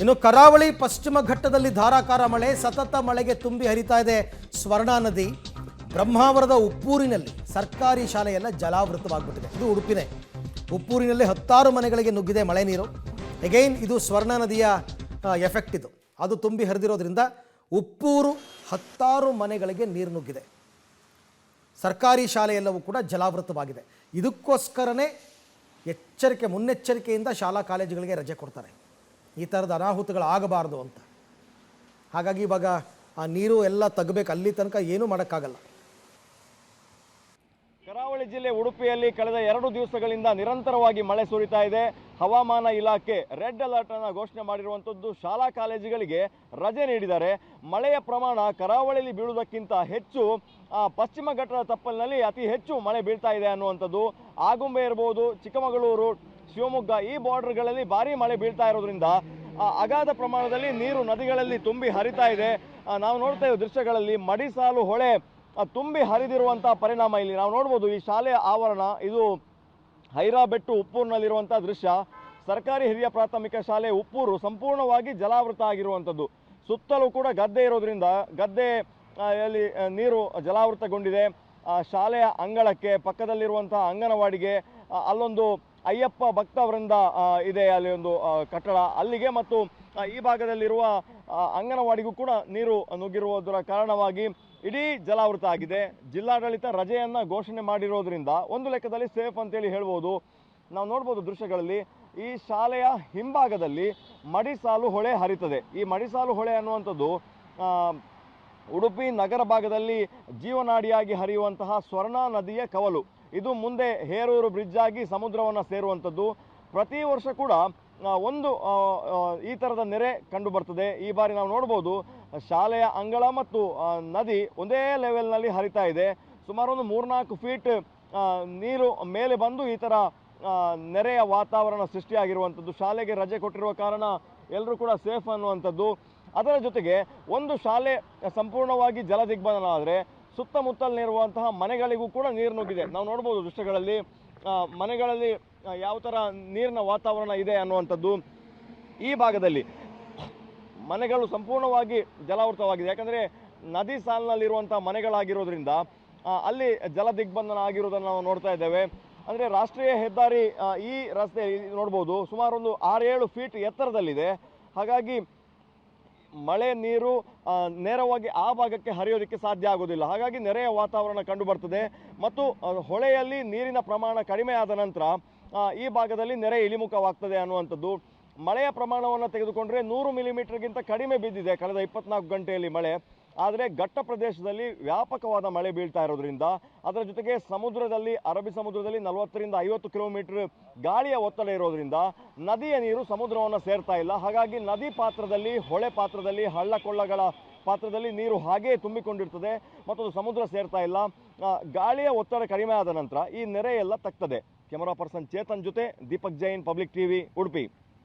ಇನ್ನು ಕರಾವಳಿ ಪಶ್ಚಿಮ ಘಟ್ಟದಲ್ಲಿ ಧಾರಾಕಾರ ಮಳೆ, ಸತತ ಮಳೆಗೆ ತುಂಬಿ ಹರಿತಾ ಇದೆ ಸ್ವರ್ಣಾ ನದಿ. ಬ್ರಹ್ಮಾವರದ ಉಪ್ಪೂರಿನಲ್ಲಿ ಸರ್ಕಾರಿ ಶಾಲೆಯೆಲ್ಲ ಜಲಾವೃತವಾಗ್ಬಿಟ್ಟಿದೆ. ಇದು ಉಡುಪಿನೇ. ಉಪ್ಪೂರಿನಲ್ಲಿ ಹತ್ತಾರು ಮನೆಗಳಿಗೆ ನುಗ್ಗಿದೆ ಮಳೆ ನೀರು. ಅಗೈನ್ ಇದು ಸ್ವರ್ಣ ನದಿಯ ಎಫೆಕ್ಟ್ ಇದು. ಅದು ತುಂಬಿ ಹರಿದಿರೋದ್ರಿಂದ ಉಪ್ಪೂರು ಹತ್ತಾರು ಮನೆಗಳಿಗೆ ನೀರು ನುಗ್ಗಿದೆ. ಸರ್ಕಾರಿ ಶಾಲೆಯೆಲ್ಲವೂ ಕೂಡ ಜಲಾವೃತವಾಗಿದೆ. ಇದಕ್ಕೋಸ್ಕರನೇ ಎಚ್ಚರಿಕೆ, ಮುನ್ನೆಚ್ಚರಿಕೆಯಿಂದ ಶಾಲಾ ಕಾಲೇಜುಗಳಿಗೆ ರಜೆ ಕೊಡ್ತಾರೆ. ಈ ಥರದ ಅನಾಹುತಗಳು ಆಗಬಾರ್ದು ಅಂತ. ಹಾಗಾಗಿ ಇವಾಗ ಆ ನೀರು ಎಲ್ಲ ತೆಗಬೇಕು, ಅಲ್ಲಿ ತನಕ ಏನೂ ಮಾಡೋಕ್ಕಾಗಲ್ಲ. ಕರಾವಳಿ ಜಿಲ್ಲೆ ಉಡುಪಿಯಲ್ಲಿ ಕಳೆದ ಎರಡು ದಿವಸಗಳಿಂದ ನಿರಂತರವಾಗಿ ಮಳೆ ಸುರಿತಾ ಇದೆ. ಹವಾಮಾನ ಇಲಾಖೆ ರೆಡ್ ಅಲರ್ಟ್ ಅನ್ನು ಘೋಷಣೆ ಮಾಡಿರುವಂಥದ್ದು ಶಾಲಾ ಕಾಲೇಜುಗಳಿಗೆ ರಜೆ ನೀಡಿದ್ದಾರೆ. ಮಳೆಯ ಪ್ರಮಾಣ ಕರಾವಳಿಯಲ್ಲಿ ಬೀಳುವುದಕ್ಕಿಂತ ಹೆಚ್ಚು ಪಶ್ಚಿಮ ಘಟ್ಟದ ತಪ್ಪಲಿನಲ್ಲಿ ಅತಿ ಹೆಚ್ಚು ಮಳೆ ಬೀಳ್ತಾ ಇದೆ ಅನ್ನುವಂಥದ್ದು. ಆಗುಂಬೆ ಇರ್ಬೋದು, ಚಿಕ್ಕಮಗಳೂರು ಶಿವಮೊಗ್ಗ ಈ ಬಾರ್ಡರ್ಗಳಲ್ಲಿ ಭಾರಿ ಮಳೆ ಬೀಳ್ತಾ ಇರೋದ್ರಿಂದ ಅಗಾಧ ಪ್ರಮಾಣದಲ್ಲಿ ನೀರು ನದಿಗಳಲ್ಲಿ ತುಂಬಿ ಹರಿತಾ ಇದೆ. ನಾವು ನೋಡ್ತಾ ಇರೋ ದೃಶ್ಯಗಳಲ್ಲಿ ಮಡಿಸಾಲು ಹೊಳೆ ತುಂಬಿ ಹರಿದಿರುವಂಥ ಪರಿಣಾಮ ಇಲ್ಲಿ. ನಾವು ನೋಡ್ಬೋದು ಈ ಶಾಲೆಯ ಆವರಣ, ಇದು ಹೈರಾಬೆಟ್ಟು ಉಪ್ಪೂರಿನಲ್ಲಿರುವಂಥ ದೃಶ್ಯ. ಸರ್ಕಾರಿ ಹಿರಿಯ ಪ್ರಾಥಮಿಕ ಶಾಲೆ ಉಪ್ಪೂರು ಸಂಪೂರ್ಣವಾಗಿ ಜಲಾವೃತ ಆಗಿರುವಂಥದ್ದು ಸುತ್ತಲೂ ಕೂಡ ಗದ್ದೆ ಇರೋದ್ರಿಂದ ಗದ್ದೆ ಅಲ್ಲಿ ನೀರು ಜಲಾವೃತಗೊಂಡಿದೆ. ಶಾಲೆಯ ಅಂಗಳಕ್ಕೆ, ಪಕ್ಕದಲ್ಲಿರುವಂತಹ ಅಂಗನವಾಡಿಗೆ ಅಲ್ಲೊಂದು ಅಯ್ಯಪ್ಪ ಭಕ್ತ ವೃಂದ ಇದೆ ಅಲ್ಲಿ ಒಂದು ಕಟ್ಟಡ. ಅಲ್ಲಿಗೆ ಮತ್ತು ಈ ಭಾಗದಲ್ಲಿರುವ ಅಂಗನವಾಡಿಗೂ ಕೂಡ ನೀರು ನುಗ್ಗಿರುವುದರ ಕಾರಣವಾಗಿ ಇಡೀ ಜಲಾವೃತ ಆಗಿದೆ. ಜಿಲ್ಲಾಡಳಿತ ರಜೆಯನ್ನು ಘೋಷಣೆ ಮಾಡಿರೋದ್ರಿಂದ ಒಂದು ಲೆಕ್ಕದಲ್ಲಿ ಸೇಫ್ ಅಂತೇಳಿ ಹೇಳ್ಬೋದು. ನಾವು ನೋಡ್ಬೋದು ದೃಶ್ಯಗಳಲ್ಲಿ, ಈ ಶಾಲೆಯ ಹಿಂಭಾಗದಲ್ಲಿ ಮಡಿಸಾಲು ಹೊಳೆ ಹರಿತದೆ. ಈ ಮಡಿಸಾಲು ಹೊಳೆ ಅನ್ನುವಂಥದ್ದು ಉಡುಪಿ ನಗರ ಭಾಗದಲ್ಲಿ ಜೀವನಾಡಿಯಾಗಿ ಹರಿಯುವಂತಹ ಸ್ವರ್ಣ ನದಿಯ ಕವಲು. ಇದು ಮುಂದೆ ಹೇರೂರು ಬ್ರಿಡ್ಜ್ ಆಗಿ ಸಮುದ್ರವನ್ನು ಸೇರುವಂಥದ್ದು. ಪ್ರತಿ ವರ್ಷ ಕೂಡ ಒಂದು ಈ ಥರದ ನೆರೆ ಕಂಡು ಬರ್ತದೆ ಈ ಬಾರಿ ನಾವು ನೋಡ್ಬೋದು, ಶಾಲೆಯ ಅಂಗಳ ಮತ್ತು ನದಿ ಒಂದೇ ಲೆವೆಲ್ನಲ್ಲಿ ಹರಿತಾ ಇದೆ. ಸುಮಾರು ಒಂದು ಮೂರ್ನಾಲ್ಕು ಫೀಟ್ ನೀರು ಮೇಲೆ ಬಂದು ಈ ಥರ ನೆರೆಯ ವಾತಾವರಣ ಸೃಷ್ಟಿಯಾಗಿರುವಂಥದ್ದು. ಶಾಲೆಗೆ ರಜೆ ಕೊಟ್ಟಿರುವ ಕಾರಣ ಎಲ್ಲರೂ ಕೂಡ ಸೇಫ್ ಅನ್ನುವಂಥದ್ದು. ಅದರ ಜೊತೆಗೆ ಒಂದು ಶಾಲೆ ಸಂಪೂರ್ಣವಾಗಿ ಜಲದಿಗ್ಬಂಧನ ಆದರೆ ಸುತ್ತಮುತ್ತಲಿರುವಂತಹ ಮನೆಗಳಿಗೂ ಕೂಡ ನೀರು ನುಗ್ಗಿದೆ. ನಾವು ನೋಡ್ಬೋದು ದೃಶ್ಯಗಳಲ್ಲಿ ಮನೆಗಳಲ್ಲಿ ಯಾವ ಥರ ನೀರಿನ ವಾತಾವರಣ ಇದೆ ಅನ್ನುವಂಥದ್ದು ಈ ಭಾಗದಲ್ಲಿ. ಮನೆಗಳು ಸಂಪೂರ್ಣವಾಗಿ ಜಲಾವೃತವಾಗಿದೆ. ಯಾಕಂದರೆ ನದಿ ಸಾಲಿನಲ್ಲಿರುವಂಥ ಮನೆಗಳಾಗಿರೋದ್ರಿಂದ ಅಲ್ಲಿ ಜಲ ದಿಗ್ಬಂಧನ ಆಗಿರೋದನ್ನು ನಾವು ನೋಡ್ತಾ ಇದ್ದೇವೆ. ಅಂದರೆ ರಾಷ್ಟ್ರೀಯ ಹೆದ್ದಾರಿ ಈ ರಸ್ತೆ ನೋಡ್ಬೋದು ಸುಮಾರು ಒಂದು ಆರೇಳು ಫೀಟ್ ಎತ್ತರದಲ್ಲಿದೆ. ಹಾಗಾಗಿ ಮಳೆ ನೀರು ನೇರವಾಗಿ ಆ ಭಾಗಕ್ಕೆ ಹರಿಯೋದಕ್ಕೆ ಸಾಧ್ಯ ಆಗೋದಿಲ್ಲ ಹಾಗಾಗಿ ನೆರೆಯ ವಾತಾವರಣ ಕಂಡು ಬರ್ತದೆ ಮತ್ತು ಹೊಳೆಯಲ್ಲಿ ನೀರಿನ ಪ್ರಮಾಣ ಕಡಿಮೆ ಆದ ನಂತರ ಈ ಭಾಗದಲ್ಲಿ ನೆರೆ ಇಳಿಮುಖವಾಗ್ತದೆ ಅನ್ನುವಂಥದ್ದು. ಮಳೆಯ ಪ್ರಮಾಣವನ್ನು ತೆಗೆದುಕೊಂಡ್ರೆ ನೂರು ಮಿಲಿಮೀಟರ್ಗಿಂತ ಕಡಿಮೆ ಬಿದ್ದಿದೆ. ಕಳೆದ ಇಪ್ಪತ್ನಾಲ್ಕು ಗಂಟೆಯಲ್ಲಿ ಮಳೆ. ಆದರೆ ಘಟ್ಟ ಪ್ರದೇಶದಲ್ಲಿ ವ್ಯಾಪಕವಾದ ಮಳೆ ಬೀಳ್ತಾ ಇರೋದ್ರಿಂದ ಅದರ ಜೊತೆಗೆ ಸಮುದ್ರದಲ್ಲಿ, ಅರಬ್ಬಿ ಸಮುದ್ರದಲ್ಲಿ ನಲವತ್ತರಿಂದ ಐವತ್ತು ಕಿಲೋಮೀಟರ್ ಗಾಳಿಯ ಒತ್ತಡ ಇರೋದ್ರಿಂದ ನದಿಯ ನೀರು ಸಮುದ್ರವನ್ನು ಸೇರ್ತಾ ಇಲ್ಲ. ಹಾಗಾಗಿ ನದಿ ಪಾತ್ರದಲ್ಲಿ, ಹೊಳೆ ಪಾತ್ರದಲ್ಲಿ ಹಳ್ಳ ಕೊಳ್ಳಗಳ ಪಾತ್ರದಲ್ಲಿ ನೀರು ಹಾಗೇ ತುಂಬಿಕೊಂಡಿರ್ತದೆ ಮತ್ತು ಅದು ಸಮುದ್ರ ಸೇರ್ತಾ ಇಲ್ಲ. ಗಾಳಿಯ ಒತ್ತಡ ಕಡಿಮೆ ನಂತರ ಈ ನೆರೆ ಎಲ್ಲ ತಗ್ತದೆ. ಕ್ಯಾಮರಾ ಪರ್ಸನ್ ಚೇತನ್ ಜೊತೆ ದೀಪಕ್ ಜೈನ್, ಪಬ್ಲಿಕ್ ಟಿವಿ, ಉಡುಪಿ.